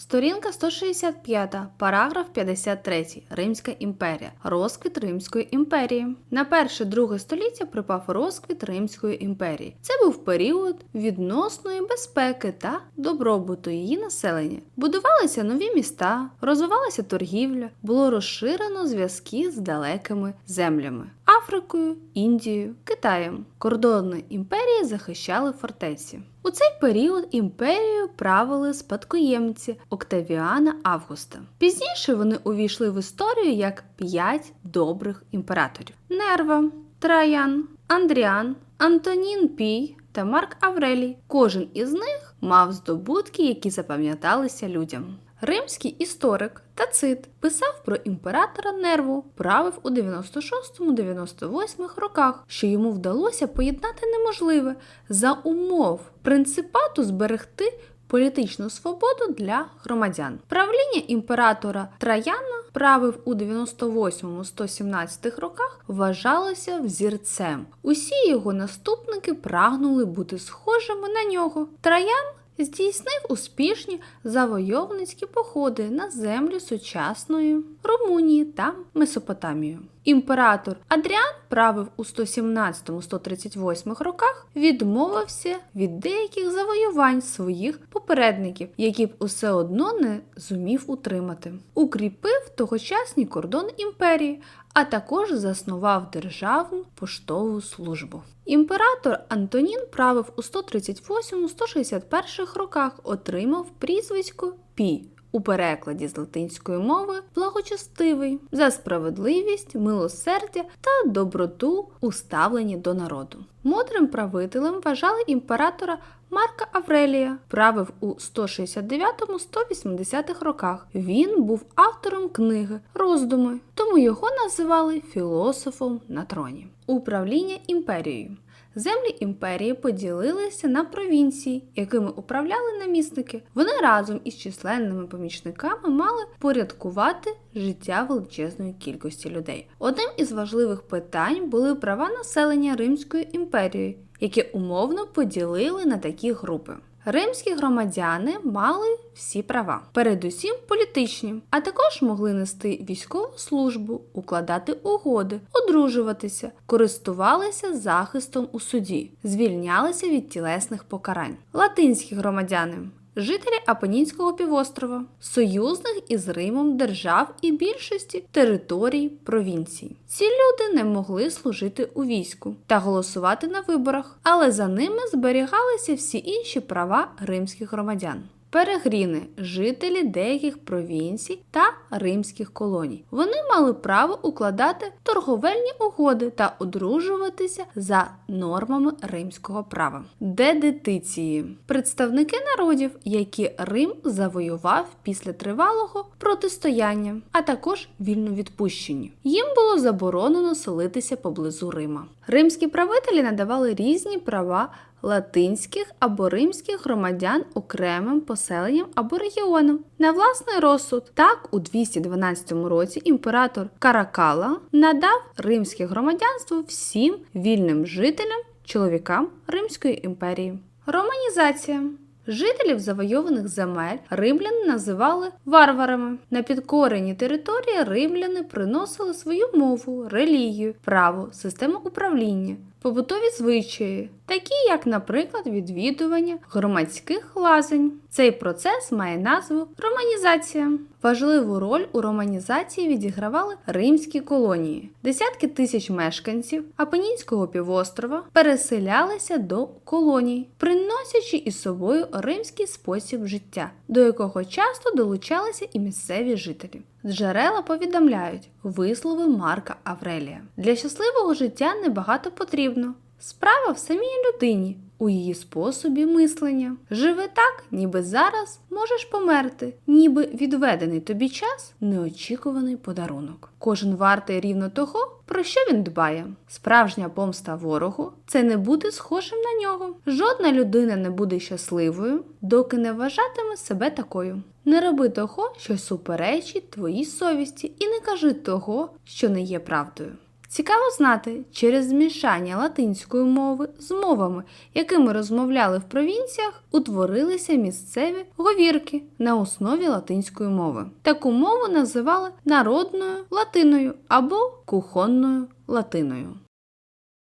Сторінка 165, параграф 53. Римська імперія. Розквіт Римської імперії. На перше друге століття припав розквіт Римської імперії. Це був період відносної безпеки та добробуту її населення. Будувалися нові міста, розвивалася торгівля, було розширено зв'язки з далекими землями. Африкою, Індією, Китаєм. Кордони імперії захищали фортеці. У цей період імперією правили спадкоємці Октавіана Августа. Пізніше вони увійшли в історію як п'ять добрих імператорів: Нерва, Траян, Андріан, Антонін Пій та Марк Аврелій. Кожен із них мав здобутки, які запам'яталися людям. Римський історик Тацит писав про імператора Нерву, правив у 96-98 роках, що йому вдалося поєднати неможливе за умов принципату зберегти політичну свободу для громадян. Правління імператора Траяна правив у 98-117 роках вважалося взірцем. Усі його наступники прагнули бути схожими на нього. Траян здійснив успішні завойовницькі походи на землі сучасної Румунії та Месопотамію. Імператор Адріан правив у 117-138 роках, відмовився від деяких завоювань своїх попередників, які б усе одно не зумів утримати. Укріпив тогочасні кордони імперії, а також заснував державну поштову службу. Імператор Антонін правив у 138-161 роках, отримав прізвисько Пі. У перекладі з латинської мови благочестивий за справедливість, милосердя та доброту у ставленні до народу. Мудрим правителем вважали імператора Марка Аврелія, правив у 169-180 роках. Він був автором книги Роздуми, тому його називали філософом на троні. Управління імперією. Землі імперії поділилися на провінції, якими управляли намісники. Вони разом із численними помічниками мали порядкувати життя величезної кількості людей. Одним із важливих питань були права населення Римської імперії, які умовно поділили на такі групи. Римські громадяни мали всі права, передусім політичні, а також могли нести військову службу, укладати угоди, одружуватися, користувалися захистом у суді, звільнялися від тілесних покарань. Латинські громадяни. Жителі Апенінського півострова, союзних із Римом держав і більшості територій провінцій. Ці люди не могли служити у війську та голосувати на виборах, але за ними зберігалися всі інші права римських громадян. Перегріни жителі деяких провінцій та римських колоній. Вони мали право укладати торговельні угоди та одружуватися за нормами римського права. Дедетиції представники народів, які Рим завоював після тривалого протистояння, а також вільновідпущені. Їм було заборонено селитися поблизу Рима. Римські правителі надавали різні права латинських або римських громадян окремим поселенням або регіонам на власний розсуд. Так, у 212 році імператор Каракала надав римське громадянство всім вільним жителям, чоловікам Римської імперії. Романізація. Жителів завойованих земель римляни називали варварами. На підкорені території римляни приносили свою мову, релігію, право, систему управління, побутові звичаї, такі як, наприклад, відвідування громадських лазень. Цей процес має назву романізація. Важливу роль у романізації відігравали римські колонії. Десятки тисяч мешканців Апенінського півострова переселялися до колоній, приносячи із собою римський спосіб життя, до якого часто долучалися і місцеві жителі. Джерела повідомляють вислови Марка Аврелія. Для щасливого життя небагато потрібно. Справа в самій людині, у її способі мислення. Живи так, ніби зараз можеш померти, ніби відведений тобі час неочікуваний подарунок. Кожен вартий рівно того, про що він дбає. Справжня помста ворогу це не бути схожим на нього. Жодна людина не буде щасливою, доки не вважатиме себе такою. Не роби того, що суперечить твоїй совісті, і не кажи того, що не є правдою. Цікаво знати, через змішання латинської мови з мовами, якими розмовляли в провінціях, утворилися місцеві говірки на основі латинської мови. Таку мову називали народною латиною або кухонною латиною.